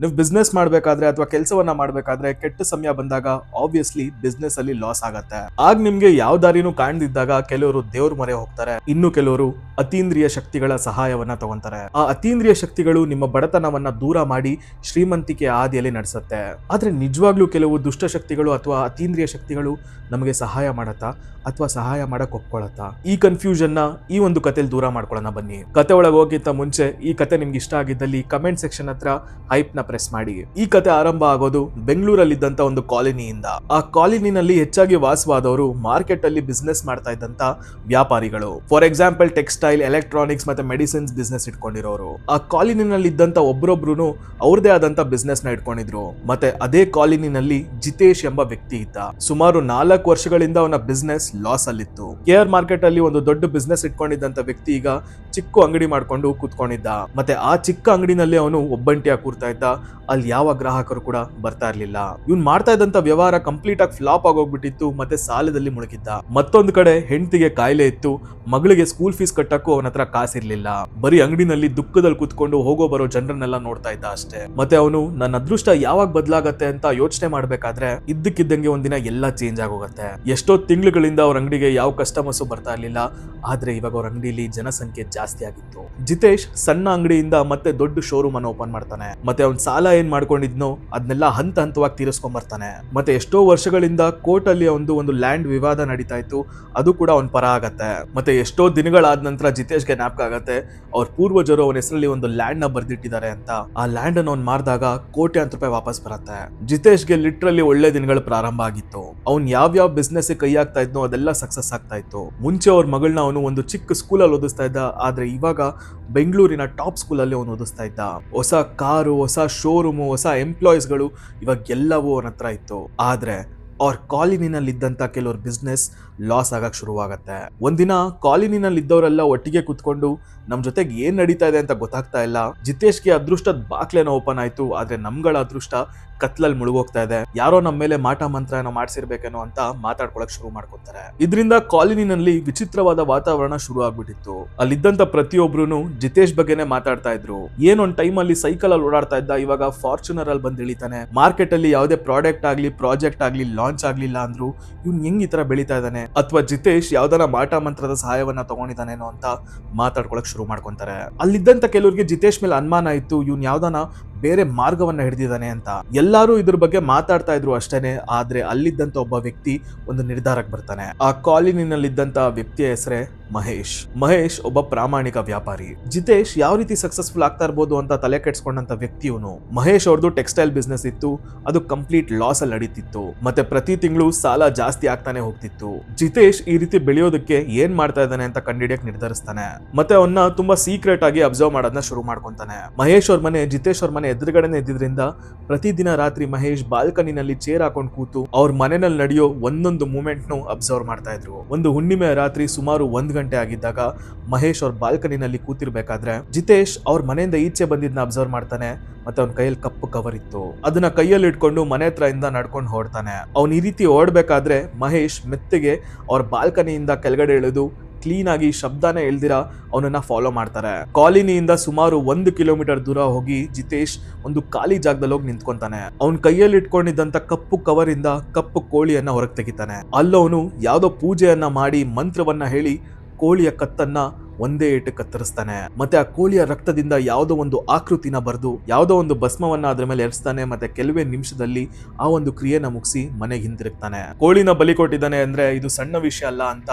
ನೀವು ಬಿಸ್ನೆಸ್ ಮಾಡಬೇಕಾದ್ರೆ ಅಥವಾ ಕೆಲಸವನ್ನ ಮಾಡಬೇಕಾದ್ರೆ ಕೆಟ್ಟ ಸಮಯ ಬಂದಾಗ ಆಬ್ವಿಯಸ್ಲಿ ಬಿಸ್ನೆಸ್ ಅಲ್ಲಿ ಲಾಸ್ ಆಗತ್ತೆ. ಆಗ ನಿಮ್ಗೆ ಯಾವ ದಾರಿನೂ ಕಾಣ್ದಿದ್ದಾಗ ಕೆಲವರು ದೇವ್ರ ಮೊರೆ ಹೋಗ್ತಾರೆ. ಇನ್ನು ಕೆಲವರು ಅತೀಂದ್ರಿಯ ಶಕ್ತಿಗಳ ಸಹಾಯವನ್ನ ತಗೊಂತಾರೆ. ಆ ಅತೀಂದ್ರಿಯ ಶಕ್ತಿಗಳು ನಿಮ್ಮ ಬಡತನವನ್ನ ದೂರ ಮಾಡಿ ಶ್ರೀಮಂತಿಕೆ ಆದಿಯಲ್ಲಿ ನಡೆಸುತ್ತೆ. ಆದ್ರೆ ನಿಜವಾಗ್ಲೂ ಕೆಲವು ದುಷ್ಟ ಶಕ್ತಿಗಳು ಅಥವಾ ಅತೀಂದ್ರಿಯ ಶಕ್ತಿಗಳು ನಮಗೆ ಸಹಾಯ ಮಾಡತ್ತಾ ಅಥವಾ ಸಹಾಯ ಮಾಡಕ್ ಒಪ್ಕೊಳತ್ತಾ? ಈ ಕನ್ಫ್ಯೂಷನ್ನ ಈ ಒಂದು ಕಥೆಲಿ ದೂರ ಮಾಡ್ಕೊಳ್ಳೋಣ ಬನ್ನಿ. ಕತೆ ಒಳಗೆ ಹೋಗಿಂತ ಮುಂಚೆ ಈ ಕತೆ ನಿಮ್ಗೆ ಇಷ್ಟ ಆಗಿದ್ದಲ್ಲಿ ಕಮೆಂಟ್ ಸೆಕ್ಷನ್ ಹತ್ರ ಹೈಪ್ನ ಪ್ರೆಸ್ ಮಾಡಿ. ಈ ಕತೆ ಆರಂಭ ಆಗೋದು ಬೆಂಗಳೂರಲ್ಲಿದ್ದಂತ ಒಂದು ಕಾಲೋನಿಯಿಂದ. ಆ ಕಾಲೋನಿನಲ್ಲಿ ಹೆಚ್ಚಾಗಿ ವಾಸವಾದವರು ಮಾರ್ಕೆಟ್ ಅಲ್ಲಿ ಬಿಸ್ನೆಸ್ ಮಾಡ್ತಾ ಇದ್ದಂತ ವ್ಯಾಪಾರಿಗಳು. ಫಾರ್ ಎಕ್ಸಾಂಪಲ್ ಟೆಕ್ಸ್ಟೈಲ್ ಎಲೆಕ್ಟ್ರಾನಿಕ್ಸ್ ಮತ್ತೆ ಮೆಡಿಸಿನ್ಸ್ ಬಿಸ್ನೆಸ್ ಇಟ್ಕೊಂಡಿರೋರು. ಆ ಕಾಲೋನಿನಲ್ಲಿ ಇದ್ದಂತ ಒಬ್ಬರೊಬ್ರು ಅವ್ರದೇ ಆದಂತ ಬಿಸ್ನೆಸ್ನ ಇಟ್ಕೊಂಡಿದ್ರು. ಮತ್ತೆ ಅದೇ ಕಾಲೋನಿನಲ್ಲಿ ಜಿತೇಶ್ ಎಂಬ ವ್ಯಕ್ತಿ ಇದ್ದ. ಸುಮಾರು ನಾಲ್ಕು ವರ್ಷಗಳಿಂದ ಅವನ ಬಿಸ್ನೆಸ್ ಲಾಸ್ ಅಲ್ಲಿತ್ತು. ಕೆ ಆರ್ ಮಾರ್ಕೆಟ್ ಅಲ್ಲಿ ಒಂದು ದೊಡ್ಡ ಬಿಸ್ನೆಸ್ ಇಟ್ಕೊಂಡಿದ್ದಂತ ವ್ಯಕ್ತಿ ಈಗ ಚಿಕ್ಕ ಅಂಗಡಿ ಮಾಡ್ಕೊಂಡು ಕೂತ್ಕೊಂಡಿದ್ದ. ಮತ್ತೆ ಆ ಚಿಕ್ಕ ಅಂಗಡಿನಲ್ಲಿ ಅವನು ಒಬ್ಬಂಟಿಯಾಗಿ ಕೂರ್ತಾ ಇದ್ದ. ಅಲ್ಲಿ ಯಾವ ಗ್ರಾಹಕರು ಕೂಡ ಬರ್ತಾ ಇರ್ಲಿಲ್ಲ. ಇವ್ನ್ ಮಾಡ್ತಾ ಇದ್ದಂತ ವ್ಯವಹಾರ ಕಂಪ್ಲೀಟ್ ಆಗಿ ಫ್ಲಾಪ್ ಆಗೋಗ್ಬಿಟ್ಟಿತ್ತು ಮತ್ತೆ ಸಾಲದಲ್ಲಿ ಮುಳುಗಿದ್ದ. ಮತ್ತೊಂದು ಕಡೆ ಹೆಂಡತಿಗೆ ಕಾಯಿಲೆ ಇತ್ತು, ಮಗಳಿಗೆ ಸ್ಕೂಲ್ ಫೀಸ್ ಕಟ್ಟಕ್ಕೂ ಅವನ ಹತ್ರ ಕಾಸಿರ್ಲಿಲ್ಲ. ಬರೀ ಅಂಗಡಿನಲ್ಲಿ ದುಃಖದಲ್ಲಿ ಕುತ್ಕೊಂಡು ಹೋಗೋ ಬರೋ ಜನರನ್ನೆಲ್ಲ ನೋಡ್ತಾ ಇದ್ದ ಅಷ್ಟೇ. ಮತ್ತೆ ಅವನು, ನನ್ನ ಅದೃಷ್ಟ ಯಾವಾಗ ಬದಲಾಗತ್ತೆ ಅಂತ ಯೋಚನೆ ಮಾಡ್ಬೇಕಾದ್ರೆ, ಇದ್ದಕ್ಕಿದ್ದಂಗೆ ಒಂದಿನ ಎಲ್ಲ ಚೇಂಜ್ ಆಗೋಗತ್ತೆ ಎಷ್ಟೋ ತಿಂಗಳುಗಳಿಂದ ಅವ್ರ ಅಂಗಡಿಗೆ ಯಾವ ಕಸ್ಟಮರ್ಸ್ ಬರ್ತಾ ಇರ್ಲಿಲ್ಲ, ಆದ್ರೆ ಇವಾಗ ಅವ್ರ ಅಂಗಡಿಲಿ ಜನಸಂಖ್ಯೆ ಜಾಸ್ತಿ ಆಗಿತ್ತು. ಜಿತೇಶ್ ಸಣ್ಣ ಅಂಗಡಿಯಿಂದ ಮತ್ತೆ ದೊಡ್ಡ ಶೋರೂಮ್ ಅನ್ನು ಓಪನ್ ಮಾಡ್ತಾನೆ. ಮತ್ತೆ ಅವ್ನ್ ಸಾಲ ಏನ್ ಮಾಡ್ಕೊಂಡಿದ್ನೋ ಅದನ್ನೆಲ್ಲ ಹಂತ ಹಂತವಾಗಿ ತೀರಿಸ್ಕೊಂಬರ್ತಾನೆ. ಮತ್ತೆ ಎಷ್ಟೋ ವರ್ಷಗಳಿಂದ ಕೋರ್ಟ್ ಅಲ್ಲಿ ಒಂದು ಒಂದು ಲ್ಯಾಂಡ್ ವಿವಾದ ನಡೀತಾ ಇತ್ತು, ಅದು ಕೂಡ ಅವ್ನ ಪರ ಆಗತ್ತೆ. ಮತ್ತೆ ಎಷ್ಟೋ ದಿನಗಳಾದ ನಂತರ ಜಿತೇಶ್ಗೆ ಜ್ಞಾಪಕ ಆಗತ್ತೆ, ಅವ್ರ ಪೂರ್ವಜರು ಅವನ ಹೆಸರಲ್ಲಿ ಒಂದು ಲ್ಯಾಂಡ್ನ ಬರ್ದಿಟ್ಟಿದ್ದಾರೆ ಅಂತ. ಆ ಲ್ಯಾಂಡ್ ಅನ್ನು ಅವ್ನ್ ಮಾರಿದಾಗ ಕೋಟ್ಯಾಂತರ ರೂಪಾಯಿ ವಾಪಸ್ ಬರುತ್ತೆ. ಜಿತೇಶ್ಗೆ ಲಿಟ್ರಲ್ಲಿ ಒಳ್ಳೆ ದಿನಗಳು ಪ್ರಾರಂಭ ಆಗಿತ್ತು. ಅವ್ನ್ ಯಾವ ಯಾವ ಬಿಸ್ನೆಸ್ ಕೈ ಆಗ್ತಾ ಇದ್ನೋ ಅದೆಲ್ಲ ಸಕ್ಸಸ್ ಆಗ್ತಾ ಇತ್ತು. ಮುಂಚೆ ಅವ್ರ ಮಗಳನ್ನ ಅವನು ಒಂದು ಚಿಕ್ಕ ಸ್ಕೂಲಲ್ಲಿ ಓದಿಸ್ತಾ ಇದ್ದ, ಆದ್ರೆ ಇವಾಗ ಬೆಂಗಳೂರಿನ ಟಾಪ್ ಸ್ಕೂಲಲ್ಲಿ ಅವನು ಓದಿಸ್ತಾ ಇದ್ದ. ಹೊಸ ಕಾರು, ಹೊಸ ಶೋರೂಮು ಹೊಸ ಎಂಪ್ಲಾಯೀಸ್ಗಳು ಇವಾಗ ಎಲ್ಲವೂ ಅವನ ಹತ್ರ ಇತ್ತು. ಆದ್ರೆ ಅವ್ರ ಕಾಲಿನಿನಲ್ಲಿ ಇದ್ದಂತ ಕೆಲವ್ರ ಬಿಸ್ನೆಸ್ ಲಾಸ್ ಆಗಕ್ ಶುರುವಾಗತ್ತೆ. ಒಂದಿನ ಕಾಲಿನಿನಲ್ಲಿ ಇದ್ದವರೆಲ್ಲ ಒಟ್ಟಿಗೆ ಕುತ್ಕೊಂಡು ನಮ್ ಜೊತೆಗೆ ಏನ್ ನಡೀತಾ ಇದೆ ಅಂತ ಗೊತ್ತಾಗ್ತಾ ಇಲ್ಲ. ಜಿತೇಶ್ಗೆ ಅದೃಷ್ಟದ ಬಾಕ್ಲೇನೋ ಓಪನ್ ಆಯ್ತು, ಆದ್ರೆ ನಮ್ಗಳ ಅದೃಷ್ಟ ಕತ್ಲಲ್ಲಿ ಮುಳುಗೋಗ್ತಾ ಇದೆ. ಯಾರೋ ನಮ್ಮ ಮೇಲೆ ಮಾಟ ಮಂತ್ರ ಏನೋ ಮಾಡ್ಸಿರ್ಬೇಕೇನೋ ಅಂತ ಮಾತಾಡ್ಕೊಳಕ್ ಶುರು ಮಾಡ್ಕೊತಾರೆ. ಇದರಿಂದ ಕಾಲೋನಿನಲ್ಲಿ ವಿಚಿತ್ರವಾದ ವಾತಾವರಣ ಶುರು ಆಗ್ಬಿಟ್ಟಿತ್ತು. ಅಲ್ಲಿದ್ದಂತ ಪ್ರತಿಯೊಬ್ರು ಜಿತೇಶ್ ಬಗ್ಗೆನೆ ಮಾತಾಡ್ತಾ ಇದ್ರು. ಏನೊಂದ್ ಟೈಮ್ ಅಲ್ಲಿ ಸೈಕಲ್ ಅಲ್ಲಿ ಓಡಾಡ್ತಾ ಇದ್ದ, ಇವಾಗ ಫಾರ್ಚುನರ್ ಅಲ್ಲಿ ಬಂದ್ ಇಳಿತಾನೆ ಮಾರ್ಕೆಟ್ ಅಲ್ಲಿ ಯಾವುದೇ ಪ್ರಾಡಕ್ಟ್ ಆಗ್ಲಿ ಪ್ರಾಜೆಕ್ಟ್ ಆಗ್ಲಿ ಲಾಂಚ್ ಆಗ್ಲಿಲ್ಲ ಅಂದ್ರು ಇವ್ನ್ ಹೆಂಗ್ ಈ ತರ ಬೆಳೀತಾ ಇದ್ದಾನೆ? ಅಥವಾ ಜಿತೇಶ್ ಯಾವ್ದಾರ ಮಾಟ ಮಂತ್ರದ ಸಹಾಯವನ್ನ ತಗೊಂಡಿದ್ದಾನೇನೋ ಅಂತ ಮಾತಾಡ್ಕೊಳಕ್ ಶುರು ಮಾಡ್ಕೊಂತಾರೆ. ಅಲ್ಲಿದ್ದಂತ ಕೆಲವರಿಗೆ ಜಿತೇಶ್ ಮೇಲೆ ಅನುಮಾನ ಇತ್ತು, ಇವ್ನ್ ಯಾವ್ದಾನ ಬೇರೆ ಮಾರ್ಗವನ್ನ ಹಿಡಿದಿದ್ದಾನೆ ಅಂತ. ಎಲ್ಲರೂ ಇದ್ರ ಬಗ್ಗೆ ಮಾತಾಡ್ತಾ ಇದ್ರು ಅಷ್ಟೇನೆ, ಆದ್ರೆ ಅಲ್ಲಿದ್ದಂತ ಒಬ್ಬ ವ್ಯಕ್ತಿ ಒಂದು ನಿರ್ಧಾರಕ್ಕೆ ಬರ್ತಾನೆ. ಆ ಕಾಲಿನಿನಲ್ಲಿದ್ದಂತ ವ್ಯಕ್ತಿಯ ಹೆಸರೇ ಮಹೇಶ್. ಮಹೇಶ್ ಒಬ್ಬ ಪ್ರಾಮಾಣಿಕ ವ್ಯಾಪಾರಿ. ಜಿತೇಶ್ ಯಾವ ರೀತಿ ಸಕ್ಸಸ್ಫುಲ್ ಆಗ್ತಾ ಇರ್ಬೋದು ಅಂತ ತಲೆ ಕೆಡ್ಸ್ಕೊಂಡಂತ ವ್ಯಕ್ತಿಯವನು ಮಹೇಶ್ ಅವ್ರದ್ದು ಟೆಕ್ಸ್ಟೈಲ್ ಬಿಸ್ನೆಸ್ ಇತ್ತು, ಅದು ಕಂಪ್ಲೀಟ್ ಲಾಸ್ ಅಲ್ಲಿ ನಡೀತಿತ್ತು. ಮತ್ತೆ ಪ್ರತಿ ತಿಂಗಳು ಸಾಲ ಜಾಸ್ತಿ ಆಗ್ತಾನೆ ಹೋಗ್ತಿತ್ತು. ಜಿತೇಶ್ ಈ ರೀತಿ ಬೆಳೆಯೋದಕ್ಕೆ ಏನ್ ಮಾಡ್ತಾ ಇದ್ದಾನೆ ಅಂತ ಕಂಡಿಡಿಯಕ್ ನಿರ್ಧರಿಸ್ತಾನೆ. ಮತ್ತೆ ಅವನ್ನ ತುಂಬಾ ಸೀಕ್ರೆಟ್ ಆಗಿ ಅಬ್ಸರ್ವ್ ಮಾಡೋದನ್ನ ಶುರು ಮಾಡ್ಕೊಂತಾನೆ. ಮಹೇಶ್ ಅವ್ರ ಮನೆ, ಜಿತೇಶ್ ಅವ್ರ ಮನೆ ಎದುರುಗಡೆನೆ ಇದ್ದಿದ್ರಿಂದ ಪ್ರತಿದಿನ ರಾತ್ರಿ ಮಹೇಶ್ ಬಾಲ್ಕನಿನಲ್ಲಿ ಚೇರ್ ಹಾಕೊಂಡು ಕೂತು ಅವ್ರ ಮನೆಯಲ್ಲಿ ನಡೆಯೋ ಒಂದೊಂದು ಮೂಮೆಂಟ್ ನು ಅಬ್ಸರ್ವ್ ಮಾಡ್ತಾ ಇದ್ರು. ಒಂದು ಹುಣ್ಣಿಮೆ ರಾತ್ರಿ ಸುಮಾರು ಒಂದ್ ಗಂಟೆ ಆಗಿದ್ದಾಗ ಮಹೇಶ್ ಅವ್ರ ಬಾಲ್ಕನಿನಲ್ಲಿ ಕೂತಿರ್ಬೇಕಾದ್ರೆ ಜಿತೇಶ್ ಅವ್ರ ಮನೆಯಿಂದ ಈಚೆ ಬಂದಿದ್ನ ಅಬ್ಸರ್ವ್ ಮಾಡ್ತಾನೆ, ಮತ್ತೆ ಅವ್ನ ಕೈಯಲ್ಲಿ ಕಪ್ಪು ಕವರ್ ಇತ್ತು. ಅದನ್ನ ಕೈಯಲ್ಲಿ ಇಟ್ಕೊಂಡು ಮನೆ ಹತ್ರ ಇಂದ ನಡ್ಕೊಂಡು ಹೊಡ್ತಾನೆ ಅವ್ನ ಈ ರೀತಿ ಓಡ್ಬೇಕಾದ್ರೆ ಮಹೇಶ್ ಮೆತ್ತಗೆ ಅವ್ರ ಬಾಲ್ಕನಿಯಿಂದ ಕೆಳಗಡೆ ಇಳಿದು ಕ್ಲೀನ್ ಆಗಿ ಶಬ್ದನೇ ಎಳ್ದಿರ ಅವನನ್ನ ಫಾಲೋ ಮಾಡ್ತಾರೆ. ಕಾಲಿನಿಯಿಂದ ಸುಮಾರು ಒಂದು ಕಿಲೋಮೀಟರ್ ದೂರ ಹೋಗಿ ಜಿತೇಶ್ ಒಂದು ಖಾಲಿ ಜಾಗದಲ್ಲಿ ಹೋಗಿ ನಿಂತ್ಕೊಂತಾನೆ. ಅವನ್ ಕೈಯಲ್ಲಿ ಇಟ್ಕೊಂಡಿದ್ದಂತ ಕಪ್ಪು ಕವರ್ ಇಂದ ಕಪ್ಪು ಕೋಳಿಯನ್ನ ಹೊರಗೆ ತೆಗಿತಾನೆ. ಅಲ್ಲವನು ಯಾವುದೋ ಪೂಜೆಯನ್ನ ಮಾಡಿ ಮಂತ್ರವನ್ನ ಹೇಳಿ ಕೋಳಿಯ ಕತ್ತನ್ನ ಒಂದೇ ಏಟು ಕತ್ತರಿಸ್ತಾನೆ. ಮತ್ತೆ ಆ ಕೋಳಿಯ ರಕ್ತದಿಂದ ಯಾವುದೋ ಒಂದು ಆಕೃತಿನ ಬರೆದು, ಯಾವುದೋ ಒಂದು ಭಸ್ಮವನ್ನ ಅದ್ರ ಮೇಲೆ ಎರಿಸ್ತಾನೆ, ಮತ್ತೆ ಕೆಲವೇ ನಿಮಿಷದಲ್ಲಿ ಆ ಒಂದು ಕ್ರಿಯೆನ ಮುಗಿಸಿ ಮನೆಗೆ ಹಿಂದಿರುಗ್ತಾನೆ. ಕೋಳಿನ ಬಲಿ ಕೊಟ್ಟಿದ್ದಾನೆ ಅಂದ್ರೆ ಇದು ಸಣ್ಣ ವಿಷಯ ಅಲ್ಲ ಅಂತ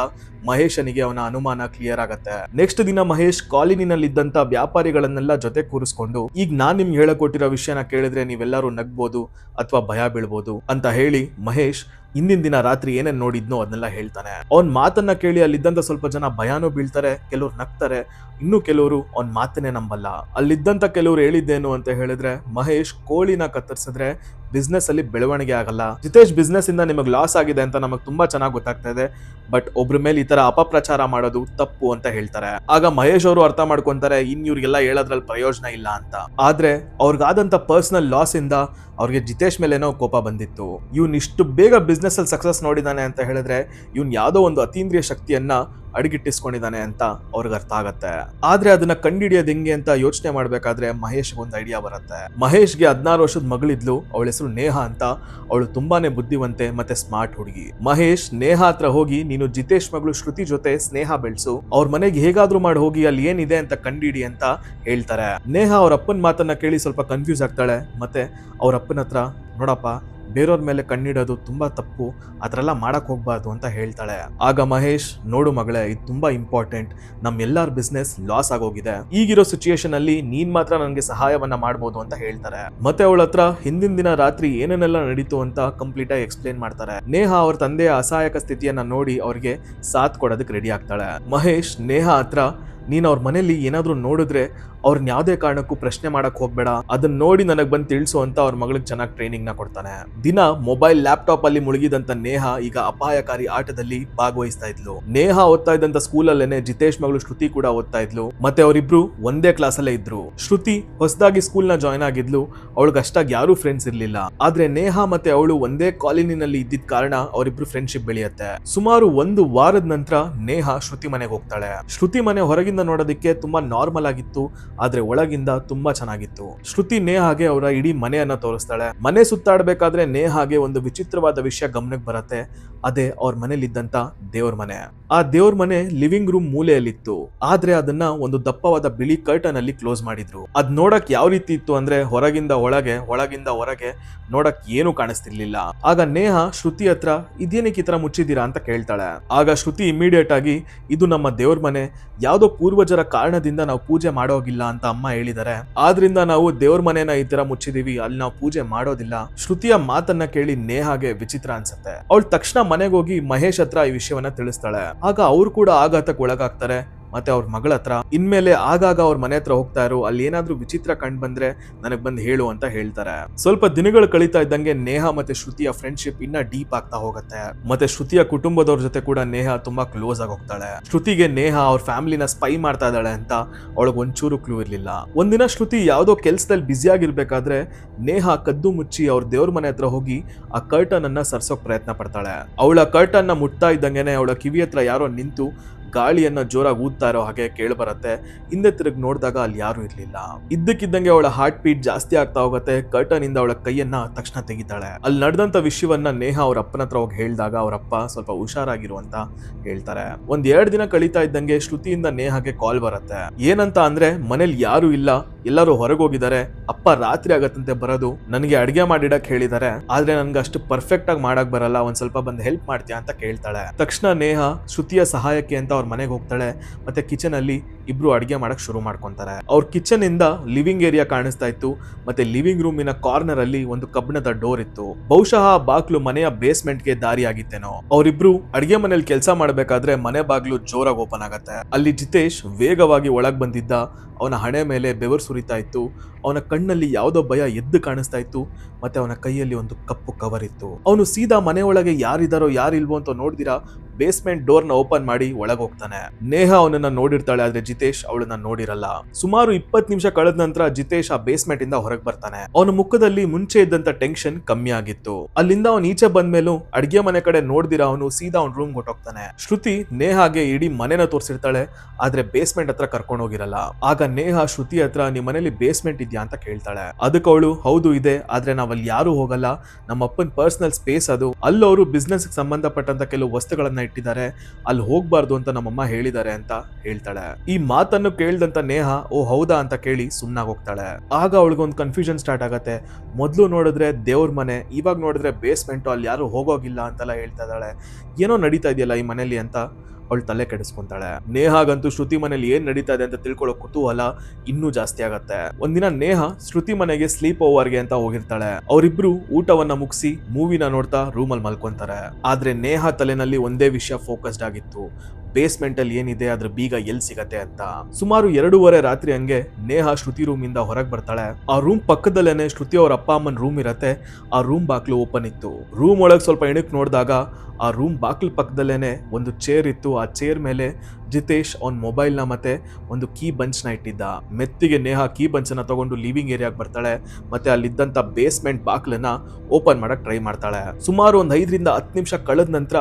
ಮಹೇಶನಿಗೆ ಅವನ ಅನುಮಾನ ಕ್ಲಿಯರ್ ಆಗತ್ತೆ. ನೆಕ್ಸ್ಟ್ ದಿನ ಮಹೇಶ್ ಕಾಲಿನಿನಲ್ಲಿದ್ದಂತ ವ್ಯಾಪಾರಿಗಳನ್ನೆಲ್ಲ ಜೊತೆ ಕೂರಿಸ್ಕೊಂಡು, ಈಗ ನಾನ್ ನಿಮ್ಗೆ ಹೇಳಕೊಟ್ಟಿರೋ ವಿಷಯನ ಕೇಳಿದ್ರೆ ನೀವೆಲ್ಲರೂ ನಗ್ಬೋದು ಅಥವಾ ಭಯ ಬೀಳ್ಬೋದು ಅಂತ ಹೇಳಿ ಮಹೇಶ್ ಹಿಂದಿನ ದಿನ ರಾತ್ರಿ ಏನೇನ್ ನೋಡಿದ್ನೋ ಅದನ್ನೆಲ್ಲ ಹೇಳ್ತಾನೆ. ಅವ್ನ್ ಮಾತನ್ನ ಕೇಳಿ ಅಲ್ಲಿದ್ದಂತ ಸ್ವಲ್ಪ ಜನ ಭಯಾನೂ ಬೀಳ್ತಾರೆ, ಕೆಲವ್ರು ನಗ್ತಾರೆ. ಇನ್ನು ಕೆಲವರು ಅವ್ನ್ ಮಾತನ್ನೇ ನಂಬಲ್ಲ. ಅಲ್ಲಿದ್ದಂತ ಕೆಲವ್ರು ಹೇಳಿದ್ದೇನು ಅಂತ ಹೇಳಿದ್ರೆ, ಮಹೇಶ್ ಕೋಳಿನ ಕತ್ತರಿಸಿದ್ರೆ ಬಿಸ್ನೆಸ್ ಅಲ್ಲಿ ಬೆಳವಣಿಗೆ ಆಗಲ್ಲ. ಜಿತೇಶ್ ಬಿಸ್ನೆಸ್ ಇಂದ ನಿಮಗೆ ಲಾಸ್ ಆಗಿದೆ ಅಂತ ನಮಗೆ ತುಂಬಾ ಚೆನ್ನಾಗಿ ಗೊತ್ತಾಗ್ತಾ ಇದೆ. ಬಟ್ ಒಬ್ರ ಮೇಲೆ ಈ ತರ ಅಪಪ್ರಚಾರ ಮಾಡೋದು ತಪ್ಪು ಅಂತ ಹೇಳ್ತಾರೆ. ಆಗ ಮಹೇಶ್ ಅವರು ಅರ್ಥ ಮಾಡ್ಕೊಂತಾರೆ, ಇನ್ ಇವ್ರಿಗೆಲ್ಲ ಹೇಳೋದ್ರಲ್ಲಿ ಪ್ರಯೋಜನ ಇಲ್ಲ ಅಂತ. ಆದ್ರೆ ಅವ್ರಿಗಾದಂತ ಪರ್ಸನಲ್ ಲಾಸ್ ಇಂದ ಅವ್ರಿಗೆ ಜಿತೇಶ್ ಮೇಲೇನೋ ಕೋಪ ಬಂದಿತ್ತು. ಇವ್ನ ಇಷ್ಟು ಬೇಗ ಬಿಸ್ನೆಸ್ ಅಲ್ಲಿ ಸಕ್ಸಸ್ ನೋಡಿದಾನೆ ಅಂತ ಹೇಳಿದ್ರೆ, ಇವ್ನ ಯಾವುದೋ ಒಂದು ಅತೀಂದ್ರಿಯ ಶಕ್ತಿಯನ್ನ ಅಡಗಿಟ್ಟಿಸ್ಕೊಂಡಿದ್ದಾನೆ ಅಂತ ಅವ್ರಿಗೆ ಅರ್ಥ ಆಗತ್ತೆ. ಆದ್ರೆ ಅದನ್ನ ಕಂಡಿಡಿಯೋದು ಹೆಂಗೆ ಅಂತ ಯೋಚನೆ ಮಾಡ್ಬೇಕಾದ್ರೆ ಮಹೇಶ್ ಒಂದು ಐಡಿಯಾ ಬರುತ್ತೆ. ಮಹೇಶ್ಗೆ ಹದಿನಾರು ವರ್ಷದ ಮಗಳಿದ್ಲು, ಅವಳ ಹೆಸರು ನೇಹಾ ಅಂತ. ಅವಳು ತುಂಬಾನೇ ಬುದ್ಧಿವಂತೆ ಮತ್ತೆ ಸ್ಮಾರ್ಟ್ ಹುಡುಗಿ. ಮಹೇಶ್, ನೇಹಾ ಹತ್ರ ಹೋಗಿ, ನೀನು ಜಿತೇಶ್ ಮಗಳು ಶ್ರುತಿ ಜೊತೆ ಸ್ನೇಹ ಬೆಳೆಸು. ಅವ್ರ ಮನೆಗೆ ಹೇಗಾದ್ರೂ ಮಾಡಿ, ಹೋಗಿ ಅಲ್ಲಿ ಏನಿದೆ ಅಂತ ಕಂಡಿಡಿ ಅಂತ ಹೇಳ್ತಾರೆ. ನೇಹಾ ಅವ್ರ ಅಪ್ಪನ ಮಾತನ್ನ ಕೇಳಿ ಸ್ವಲ್ಪ ಕನ್ಫ್ಯೂಸ್ ಆಗ್ತಾಳೆ. ಮತ್ತೆ ಅವ್ರ ಅಪ್ಪನ ಹತ್ರ, ನೋಡಪ್ಪ ಬೇರೆಯವ್ರ ಮೇಲೆ ಕಣ್ಣಿಡೋದು ತುಂಬಾ ತಪ್ಪು ಅದರೆಲ್ಲ ಮಾಡಕ್ ಹೋಗ್ಬಾರ್ದು ಅಂತ ಹೇಳ್ತಾಳೆ. ಆಗ ಮಹೇಶ್, ನೋಡು ಮಗಳೇ, ಇದು ತುಂಬಾ ಇಂಪಾರ್ಟೆಂಟ್ ನಮ್ ಎಲ್ಲಾರ್ ಬಿಸ್ನೆಸ್ ಲಾಸ್ ಆಗೋಗಿದೆ. ಈಗಿರೋ ಸಿಚುಯೇಷನ್ ಅಲ್ಲಿ ನೀನ್ ಮಾತ್ರ ನನಗೆ ಸಹಾಯವನ್ನ ಮಾಡ್ಬೋದು ಅಂತ ಹೇಳ್ತಾರೆ. ಮತ್ತೆ ಅವಳ ಹತ್ರ ಹಿಂದಿನ ದಿನ ರಾತ್ರಿ ಏನೇನೆಲ್ಲ ನಡೀತು ಅಂತ ಕಂಪ್ಲೀಟ್ ಆಗಿ ಎಕ್ಸ್ಪ್ಲೇನ್ ಮಾಡ್ತಾರೆ. ನೇಹ ಅವ್ರ ತಂದೆಯ ಅಸಹಾಯಕ ಸ್ಥಿತಿಯನ್ನ ನೋಡಿ ಅವ್ರಿಗೆ ಸಾಥ್ ಕೊಡೋದಕ್ಕೆ ರೆಡಿ ಆಗ್ತಾಳೆ. ಮಹೇಶ್, ನೇಹ ಹತ್ರ ನೀನ್ ಅವ್ರ ಮನೇಲಿ ಏನಾದ್ರೂ ನೋಡಿದ್ರೆ ಅವ್ರನ್ನ ಯಾವ್ದೇ ಕಾರಣಕ್ಕೂ ಪ್ರಶ್ನೆ ಮಾಡಕ್ ಹೋಗ್ಬೇಡ. ಅದನ್ನ ನೋಡಿ ನನಗ್ ಬಂದು ತಿಳಿಸು ಅಂತ ಅವ್ರ ಮಗಳಿಗೆ ಚೆನ್ನಾಗಿ ಟ್ರೈನಿಂಗ್ನ ಕೊಡ್ತಾನೆ. ದಿನ ಮೊಬೈಲ್ ಲ್ಯಾಪ್ಟಾಪ್ ಅಲ್ಲಿ ಮುಳುಗಿದಂತ ನೇಹ ಈಗ ಅಪಾಯಕಾರಿ ಆಟದಲ್ಲಿ ಭಾಗವಹಿಸ್ತಾ ಇದ್ಲು. ನೇಹ ಓದ್ತಾ ಇದ್ದಂತ ಸ್ಕೂಲಲ್ಲೇನೆ ಜಿತೇಶ್ ಮಗಳು ಶ್ರುತಿ ಕೂಡ ಓದ್ತಾ ಇದ್ಲು. ಮತ್ತೆ ಅವರಿಬ್ರು ಒಂದೇ ಕ್ಲಾಸ್ ಅಲ್ಲೇ ಇದ್ರು. ಶ್ರುತಿ ಹೊಸದಾಗಿ ಸ್ಕೂಲ್ನ ಜಾಯ್ನ್ ಆಗಿದ್ಲು. ಅವಳಿಗೆ ಅಷ್ಟಾಗಿ ಯಾರು ಫ್ರೆಂಡ್ಸ್ ಇರ್ಲಿಲ್ಲ. ಆದ್ರೆ ನೇಹ ಮತ್ತೆ ಅವಳು ಒಂದೇ ಕಾಲೋನಿನಲ್ಲಿ ಇದ್ದಿದ್ ಕಾರಣ ಅವರಿಬ್ರು ಫ್ರೆಂಡ್ಶಿಪ್ ಬೆಳೆಯುತ್ತೆ. ಸುಮಾರು ಒಂದು ವಾರದ ನಂತರ ನೇಹ ಶ್ರುತಿ ಮನೆಗೆ ಹೋಗ್ತಾಳೆ. ಶ್ರುತಿ ಮನೆ ಹೊರಗಿಂದ ನೋಡೋದಕ್ಕೆ ತುಂಬಾ ನಾರ್ಮಲ್ ಆಗಿತ್ತು. ಆದ್ರೆ ಒಳಗಿಂದ ತುಂಬಾ ಚೆನ್ನಾಗಿತ್ತು. ಶ್ರುತಿ ನೇಹಾಗೆ ಅವರ ಇಡೀ ಮನೆಯನ್ನ ತೋರಿಸ್ತಾಳೆ. ಮನೆ ಸುತ್ತಾಡ್ಬೇಕಾದ್ರೆ ನೇಹಾಗೆ ಒಂದು ವಿಚಿತ್ರವಾದ ವಿಷಯ ಗಮನಕ್ಕೆ ಬರುತ್ತೆ. ಅದೇ ಅವ್ರ ಮನೇಲಿದ್ದಂತ ದೇವ್ರ ಮನೆ. ಆ ದೇವ್ರ ಮನೆ ಲಿವಿಂಗ್ ರೂಮ್ ಮೂಲೆಯಲ್ಲಿತ್ತು. ಆದ್ರೆ ಅದನ್ನ ಒಂದು ದಪ್ಪವಾದ ಬಿಳಿ ಕರ್ಟನ್ ಅಲ್ಲಿ ಕ್ಲೋಸ್ ಮಾಡಿದ್ರು. ಅದ್ ನೋಡಕ್ ಯಾವ ರೀತಿ ಇತ್ತು ಅಂದ್ರೆ ಹೊರಗಿಂದ ಒಳಗೆ, ಒಳಗಿಂದ ಹೊರಗೆ ನೋಡಕ್ ಏನು ಕಾಣಿಸ್ತಿರ್ಲಿಲ್ಲ. ಆಗ ನೇಹ, ಶ್ರುತಿ ಹತ್ರ, ಇದೇನಕ್ಕೆ ಈ ತರ ಮುಚ್ಚಿದ್ದೀರಾ? ಅಂತ ಕೇಳ್ತಾಳೆ. ಆಗ ಶ್ರುತಿ ಇಮಿಡಿಯೇಟ್ ಆಗಿ, ಇದು ನಮ್ಮ ದೇವ್ರ ಮನೆ. ಯಾವ್ದೋ ಪೂರ್ವಜರ ಕಾರಣದಿಂದ ನಾವು ಪೂಜೆ ಮಾಡೋಗಿಲ್ಲ ಅಂತ ಅಮ್ಮ ಹೇಳಿದಾರೆ ಆದ್ರಿಂದ ನಾವು ದೇವ್ರ ಮನೆನ ಈ ತರ ಮುಚ್ಚಿದೀವಿ, ಅಲ್ಲಿ ನಾವು ಪೂಜೆ ಮಾಡೋದಿಲ್ಲ. ಶ್ರುತಿಯ ಮಾತನ್ನ ಕೇಳಿ ನೇಹಾಗೆ ವಿಚಿತ್ರ ಅನ್ಸುತ್ತೆ. ಅವಳು ತಕ್ಷಣ ಮನೆಗೆ ಹೋಗಿ ಮಹೇಶ್ ಹತ್ರ ಈ ವಿಷಯವನ್ನ ತಿಳಿಸ್ತಾಳೆ. ಆಗ ಅವ್ರು ಕೂಡ ಆಘಾತಕ್ಕೆ ಒಳಗಾಗ್ತಾರೆ. ಮತ್ತೆ ಅವ್ರ ಮಗಳ ಹತ್ರ. ಇನ್ಮೇಲೆ ಆಗಾಗ ಅವ್ರ ಮನೆ ಹತ್ರ ಹೋಗ್ತಾ ಇರೋ, ಅಲ್ಲಿ ಏನಾದ್ರೂ ವಿಚಿತ್ರ ಕಂಡು ಬಂದ್ರೆ ನನಗ್ ಬಂದ್ ಹೇಳು ಅಂತ ಹೇಳ್ತಾರೆ. ಸ್ವಲ್ಪ ದಿನಗಳು ಕಳೀತಾ ಇದ್ದಂಗೆ ನೇಹ ಮತ್ತೆ ಶ್ರುತಿಯ ಫ್ರೆಂಡ್ಶಿಪ್ ಇನ್ನ ಡೀಪ್ ಆಗ್ತಾ ಹೋಗುತ್ತೆ. ಮತ್ತೆ ಶ್ರುತಿಯ ಕುಟುಂಬದವ್ರ ಜೊತೆ ಕೂಡ ನೇಹ ತುಂಬಾ ಕ್ಲೋಸ್ ಆಗಿ ಹೋಗ್ತಾಳೆ. ಶ್ರುತಿಗೆ ನೇಹ ಅವ್ರ ಫ್ಯಾಮಿಲಿನ ಸ್ಪೈ ಮಾಡ್ತಾ ಇದ್ದಾಳೆ ಅಂತ ಅವಳಗ್ ಒಂಚೂರು ಕ್ಲೂ ಇರ್ಲಿಲ್ಲ. ಒಂದಿನ ಶ್ರುತಿ ಯಾವ್ದೋ ಕೆಲ್ಸದಲ್ಲಿ ಬ್ಯುಸಿ ಆಗಿರ್ಬೇಕಾದ್ರೆ ನೇಹ ಕದ್ದು ಮುಚ್ಚಿ ಅವ್ರ ದೇವ್ರ ಮನೆ ಹತ್ರ ಹೋಗಿ ಆ ಕರ್ಟನ್ ಅನ್ನ ಸರ್ಸೋಕ್ ಪ್ರಯತ್ನ ಪಡ್ತಾಳೆ. ಅವಳ ಕರ್ಟನ್ನ ಮುಟ್ತಾ ಇದ್ದಂಗೆನೆ ಅವಳ ಕಿವಿ ಹತ್ರ ಯಾರೋ ನಿಂತು ಗಾಳಿಯನ್ನ ಜೋರಾಗಿ ಊದ್ತಾ ಇರೋ ಹಾಗೆ ಕೇಳಿ ಬರುತ್ತೆ. ಹಿಂದೆ ತಿರುಗಿ ನೋಡಿದಾಗ ಅಲ್ಲಿ ಯಾರು ಇರ್ಲಿಲ್ಲ. ಇದ್ದಕ್ಕಿದ್ದಂಗೆ ಅವಳ ಹಾರ್ಟ್ ಬೀಟ್ ಜಾಸ್ತಿ ಆಗ್ತಾ ಹೋಗುತ್ತೆ. ಕರ್ಟನ್ ಇಂದ ಅವಳ ಕೈಯನ್ನ ತಕ್ಷಣ ತೆಗಿತಾಳೆ. ಅಲ್ಲಿ ನಡೆದಂತ ವಿಷಯವನ್ನ ನೇಹ ಅವ್ರ ಅಪ್ಪನ ಹತ್ರ ಹೋಗಿ ಹೇಳಿದಾಗ ಅವರಪ್ಪ ಸ್ವಲ್ಪ ಹುಷಾರಾಗಿರು ಅಂತ ಹೇಳ್ತಾರೆ. ಒಂದ್ ಎರಡ್ ದಿನ ಕಳೀತಾ ಇದ್ದಂಗೆ ಶ್ರುತಿಯಿಂದ ನೇಹಗೆ ಕಾಲ್ ಬರುತ್ತೆ. ಏನಂತ ಅಂದ್ರೆ, ಮನೇಲಿ ಯಾರು ಇಲ್ಲ. ಎಲ್ಲರೂ ಹೊರಗೋಗಿದ್ದಾರೆ ಅಪ್ಪ ರಾತ್ರಿ ಆಗತ್ತಂತೆ ಬರೋದು, ನನಗೆ ಅಡಿಗೆ ಮಾಡಿಡಕ್ ಹೇಳಿದ್ದಾರೆ ಆದ್ರೆ ನನ್ಗೆ ಅಷ್ಟು ಪರ್ಫೆಕ್ಟ್ ಆಗಿ ಮಾಡಕ್ ಬರಲ್ಲ, ಒಂದ್ ಸ್ವಲ್ಪ ಬಂದು ಹೆಲ್ಪ್ ಮಾಡ್ತೀಯಾ ಅಂತ ಕೇಳ್ತಾಳೆ. ತಕ್ಷಣ ನೇಹ ಶ್ರುತಿಯ ಸಹಾಯಕ್ಕೆ ಅಂತ ಅವ್ರ ಮನೆಗೆ ಹೋಗ್ತಾಳೆ, ಮತ್ತೆ ಕಿಚನ್ ಅಲ್ಲಿ ಇಬ್ರು ಅಡಿಗೆ ಮಾಡಕ್ ಶುರು ಮಾಡ್ಕೊಂತಾರೆ. ಅವ್ರ ಕಿಚನ್ ಇಂದ ಲಿವಿಂಗ್ ಏರಿಯಾ ಕಾಣಿಸ್ತಾ ಇತ್ತು, ಮತ್ತೆ ಲಿವಿಂಗ್ ರೂಮಿನ ಕಾರ್ನರ್ ಅಲ್ಲಿ ಒಂದು ಕಬ್ಬಿಣದ ಡೋರ್ ಇತ್ತು. ಬಹುಶಃ ಬಾಗ್ಲು ಮನೆಯ ಬೇಸ್ಮೆಂಟ್ಗೆ ದಾರಿ ಆಗಿತ್ತೇನೋ. ಅವರಿಬ್ರು ಅಡಿಗೆ ಮನೇಲಿ ಕೆಲಸ ಮಾಡಬೇಕಾದ್ರೆ ಮನೆ ಬಾಗ್ಲು ಜೋರಾಗಿ ಓಪನ್ ಆಗತ್ತೆ. ಅಲ್ಲಿ ಜಿತೇಶ್ ವೇಗವಾಗಿ ಒಳಗ್ ಬಂದಿದ್ದ, ಅವನ ಹಣೆ ಮೇಲೆ ಬೆವರು ಸುರಿತಾ ಇತ್ತು. ಅವನ ಕಣ್ಣಲ್ಲಿ ಯಾವುದೋ ಭಯ ಎದ್ದು ಕಾಣಿಸ್ತಾ ಇತ್ತು, ಮತ್ತೆ ಅವನ ಕೈಯಲ್ಲಿ ಒಂದು ಕಪ್ಪು ಕವರ್ ಇತ್ತು. ಅವನು ಸೀದಾ ಮನೆಯೊಳಗೆ ಯಾರಿದಾರೋ ಯಾರಿಲ್ವೋ ಅಂತ ನೋಡಿದಿರಾ ಬೇಸ್ಮೆಂಟ್ ಡೋರ್ನ ಓಪನ್ ಮಾಡಿ ಒಳಗೆ ಹೋಗ್ತಾನೆ ನೇಹ ಅವನನ್ನ ನೋಡಿರ್ತಾಳೆ, ಆದ್ರೆ ಜಿತೇಶ್ ಅವಳನ್ನ ನೋಡಿರಲ್ಲ. ಸುಮಾರು ಇಪ್ಪತ್ತು ನಿಮಿಷ ಕಳೆದ ನಂತರ ಜಿತೇಶ್ ಆ ಬೇಸ್ಮೆಂಟ್ ಇಂದ ಹೊರಗೆ ಬರ್ತಾನೆ. ಅವನ ಮುಖದಲ್ಲಿ ಮುಂಚೆ ಇದ್ದಂತ ಟೆನ್ಷನ್ ಕಮ್ಮಿ ಆಗಿತ್ತು. ಅಲ್ಲಿಂದ ಅವನ್ ಈಚೆ ಬಂದ್ಮೇಲೂ ಅಡ್ಗೆ ಮನೆ ಕಡೆ ನೋಡ್ದಿರಾ ಅವನು ಸೀದಾ ಅವ್ನ ರೂಮ್ ಹೊಟ್ಟೋಗ್ತಾನೆ ಶ್ರುತಿ ನೇಹಾಗೆ ಇಡೀ ಮನೆನ ತೋರಿಸಿರ್ತಾಳೆ, ಆದ್ರೆ ಬೇಸ್ಮೆಂಟ್ ಹತ್ರ ಕರ್ಕೊಂಡು ಹೋಗಿರಲ್ಲ ಆಗ ನೇಹ ಶ್ರುತಿ ಹತ್ರ ನಿಮ್ ಮನೇಲಿ ಬೇಸ್ಮೆಂಟ್ ಇದೆಯಾ ಅಂತ ಕೇಳ್ತಾಳೆ. ಅದಕ್ಕೆ ಅವಳು, ಹೌದು ಇದೆ, ಆದ್ರೆ ನಾವಲ್ಲಿ ಯಾರು ಹೋಗಲ್ಲ. ನಮ್ಮ ಅಪ್ಪನ ಪರ್ಸನಲ್ ಸ್ಪೇಸ್ ಅದು. ಅಲ್ಲವರು ಬಿಸ್ನೆಸ್ ಸಂಬಂಧಪಟ್ಟಂತ ಕೆಲವು ವಸ್ತುಗಳನ್ನ ಇಟ್ಟಿದ್ದಾರೆ. ಅಲ್ಲಿ ಹೋಗ್ಬಾರ್ದು ಅಂತ ನಮ್ಮಮ್ಮ ಹೇಳಿದ್ದಾರೆ ಅಂತ ಹೇಳ್ತಾಳೆ. ಈ ಮಾತನ್ನು ಕೇಳ್ದಂತ ನೇಹ, ಓ, ಹೌದಾ? ಅಂತ ಕೇಳಿ ಸುಮ್ನಾಗ್ ಹೋಗ್ತಾಳೆ. ಆಗ ಅವಳಿಗೊಂದು ಕನ್ಫ್ಯೂಷನ್ ಸ್ಟಾರ್ಟ್ ಆಗತ್ತೆ. ಮೊದಲು ನೋಡಿದ್ರೆ ದೇವ್ರ ಮನೆ, ಇವಾಗ ನೋಡಿದ್ರೆ ಬೇಸ್ಮೆಂಟು ಅಲ್ಲಿ ಯಾರು ಹೋಗೋಗಿಲ್ಲ ಅಂತೆಲ್ಲ ಹೇಳ್ತಾ ಇದ್ದಾಳೆ. ಏನೋ ನಡೀತಾ ಇದೆಯಲ್ಲ ಈ ಮನೇಲಿ ಅಂತ. ಅವಳು ತಲೆ ಕೆಡಿಸ್ಕೊಂತಾಳೆ. ನೇಹಾಗಂತೂ ಶ್ರುತಿ ಮನೇಲಿ ಏನ್ ನಡೀತಾ ಇದೆ ಅಂತ ತಿಳ್ಕೊಳ್ಳೋ ಕುತೂಹಲ ಇನ್ನೂ ಜಾಸ್ತಿ ಆಗತ್ತೆ. ಒಂದಿನ ನೇಹ ಶ್ರುತಿ ಮನೆಗೆ ಸ್ಲೀಪ್ ಓವರ್ಗೆ ಅಂತ ಹೋಗಿರ್ತಾಳೆ. ಅವರಿಬ್ರು ಊಟವನ್ನ ಮುಗಿಸಿ ಮೂವಿನ ನೋಡ್ತಾ ರೂಮಲ್ಲಿ ಮಲ್ಕೊಂತಾರೆ. ಆದ್ರೆ ನೇಹ ತಲೆನಲ್ಲಿ ಒಂದೇ ವಿಷಯ ಫೋಕಸ್ಡ್ ಆಗಿತ್ತು. ಬೇಸ್ಮೆಂಟ್ ಅಲ್ಲಿ ಏನಿದೆ, ಅದ್ರ ಬೀಗ ಎಲ್ಲಿ ಸಿಗತ್ತೆ ಅಂತ. ಸುಮಾರು ಎರಡೂವರೆ ರಾತ್ರಿ ಹಂಗೆ ನೇಹ ಶ್ರುತಿ ರೂಮ್ ಇಂದ ಹೊರಗೆ ಬರ್ತಾಳೆ. ಆ ರೂಮ್ ಪಕ್ಕದಲ್ಲೇನೆ ಶ್ರುತಿ ಅವ್ರ ಅಪ್ಪ ಅಮ್ಮನ ರೂಮ್ ಇರತ್ತೆ. ಆ ರೂಮ್ ಬಾಕ್ಲು ಓಪನ್ ಇತ್ತು. ರೂಮ್ ಒಳಗೆ ಸ್ವಲ್ಪ ಎಣಕ್ ನೋಡಿದಾಗ ಆ ರೂಮ್ ಬಾಕ್ಲ್ ಪಕ್ಕದಲ್ಲೇನೆ ಒಂದು ಚೇರ್ ಇತ್ತು. ಆ ಚೇರ್ ಮೇಲೆ ಜಿತೇಶ್ ಅವ್ನ ಮೊಬೈಲ್ನ ಮತ್ತೆ ಒಂದು ಕೀ ಬಂಚ್ನ ಇಟ್ಟಿದ್ದ. ಮೆತ್ತಿಗೆ ನೇಹ ಕೀ ಬಂಚನ್ನ ತಗೊಂಡು ಲಿವಿಂಗ್ ಏರಿಯಾಗೆ ಬರ್ತಾಳೆ. ಮತ್ತೆ ಅಲ್ಲಿದ್ದಂಥ ಬೇಸ್ಮೆಂಟ್ ಬಾಕ್ಲನ್ನ ಓಪನ್ ಮಾಡಕ್ ಟ್ರೈ ಮಾಡ್ತಾಳೆ. ಸುಮಾರು ಒಂದು ಐದರಿಂದ ಹತ್ತು ನಿಮಿಷ ಕಳೆದ ನಂತರ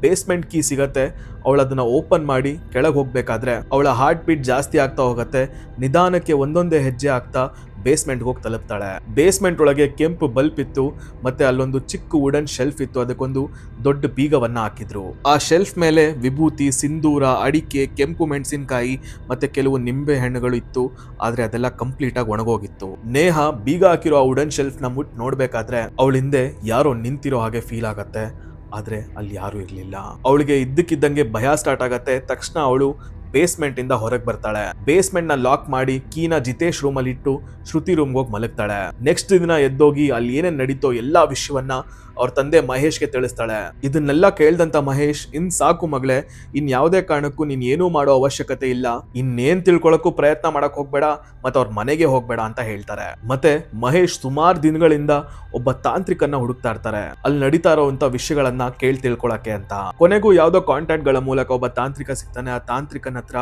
ಬೇಸ್ಮೆಂಟ್ ಕೀ ಸಿಗತ್ತೆ. ಅವಳು ಅದನ್ನ ಓಪನ್ ಮಾಡಿ ಕೆಳಗೆ ಹೋಗಬೇಕಾದ್ರೆ ಅವಳ ಹಾರ್ಟ್ ಬೀಟ್ ಜಾಸ್ತಿ ಆಗ್ತಾ ಹೋಗತ್ತೆ. ನಿಧಾನಕ್ಕೆ ಒಂದೊಂದೇ ಹೆಜ್ಜೆ ಆಗ್ತಾ ಬೇಸ್ಮೆಂಟ್ ಹೋಗಿ ತಲುಪ್ತಾಳೆ. ಬೇಸ್ಮೆಂಟ್ ಒಳಗೆ ಕೆಂಪು ಬಲ್ಪ್ ಇತ್ತು, ಮತ್ತೆ ಅಲ್ಲೊಂದು ಚಿಕ್ಕ ವುಡನ್ ಶೆಲ್ಫ್ ಇತ್ತು, ಅದಕ್ಕೊಂದು ದೊಡ್ಡ ಬೀಗವನ್ನ ಹಾಕಿದ್ರು. ಆ ಶೆಲ್ಫ್ ಮೇಲೆ ವಿಭೂತಿ ಸಿಂಧೂರ ಅಡಿಕೆ, ಕೆಂಪು ಮೆಣಸಿನಕಾಯಿ, ಮತ್ತೆ ಕೆಲವು ನಿಂಬೆ ಹಣ್ಣುಗಳು ಇತ್ತು. ಆದ್ರೆ ಅದೆಲ್ಲ ಕಂಪ್ಲೀಟ್ ಆಗಿ ಒಣಗೋಗಿತ್ತು. ನೇಹ ಬೀಗ ಹಾಕಿರೋ ಆ ವುಡನ್ ಶೆಲ್ಫ್ನ ಮುಟ್ ನೋಡ್ಬೇಕಾದ್ರೆ ಅವಳ ಹಿಂದೆ ಯಾರೋ ನಿಂತಿರೋ ಹಾಗೆ ಫೀಲ್ ಆಗತ್ತೆ. ಆದ್ರೆ ಅಲ್ಲಿ ಯಾರು ಇರ್ಲಿಲ್ಲ. ಅವಳಿಗೆ ಇದ್ದಕ್ಕಿದ್ದಂಗೆ ಭಯ ಸ್ಟಾರ್ಟ್ ಆಗತ್ತೆ. ತಕ್ಷಣ ಅವಳು ಬೇಸ್ಮೆಂಟ್ ಇಂದ ಹೊರಗೆ ಬರ್ತಾಳೆ. ಬೇಸ್ಮೆಂಟ್ನ ಲಾಕ್ ಮಾಡಿ ಕೀನ ಜಿತೇಶ್ ರೂಮ್ ಅಲ್ಲಿ ಇಟ್ಟು ಶ್ರುತಿ ರೂಮ್ ಹೋಗಿ ಮಲಗ್ತಾಳೆ. ನೆಕ್ಸ್ಟ್ ದಿನ ಎದ್ದೋಗಿ ಅಲ್ಲಿ ಏನೇನ್ ನಡೀತೋ ಎಲ್ಲಾ ವಿಷಯವನ್ನ ಅವ್ರ ತಂದೆ ಮಹೇಶ್ಗೆ ತಿಳಿಸ್ತಾಳೆ, ಇದನ್ನೆಲ್ಲ ಕೇಳ್ದಂತ ಮಹೇಶ್, ಇನ್ ಸಾಕು ಮಗಳೇ, ಇನ್ ಯಾವುದೇ ಕಾರಣಕ್ಕೂ ನೀನ್ ಏನೂ ಮಾಡೋ ಅವಶ್ಯಕತೆ ಇಲ್ಲ ಇನ್ನೇನ್ ತಿಳ್ಕೊಳಕ್ಕೂ ಪ್ರಯತ್ನ ಮಾಡಕ್ ಹೋಗ್ಬೇಡ ಮತ್ತೆ ಅವ್ರ ಮನೆಗೆ ಹೋಗ್ಬೇಡ ಅಂತ ಹೇಳ್ತಾರೆ. ಮತ್ತೆ ಮಹೇಶ್ ಸುಮಾರು ದಿನಗಳಿಂದ ಒಬ್ಬ ತಾಂತ್ರಿಕನ್ನ ಹುಡುಕ್ತಾ ಇರ್ತಾರೆ, ಅಲ್ಲಿ ನಡೀತಾ ಇರೋಂತ ವಿಷಯಗಳನ್ನ ಕೇಳ್ ತಿಳ್ಕೊಳಕ್ಕೆ ಅಂತ. ಕೊನೆಗೂ ಯಾವ್ದೋ ಕಾಂಟ್ಯಾಕ್ಟ್ಗಳ ಮೂಲಕ ಒಬ್ಬ ತಾಂತ್ರಿಕ ಸಿಗ್ತಾನೆ, ಆ ತಾಂತ್ರಿಕನ ಹತ್ರ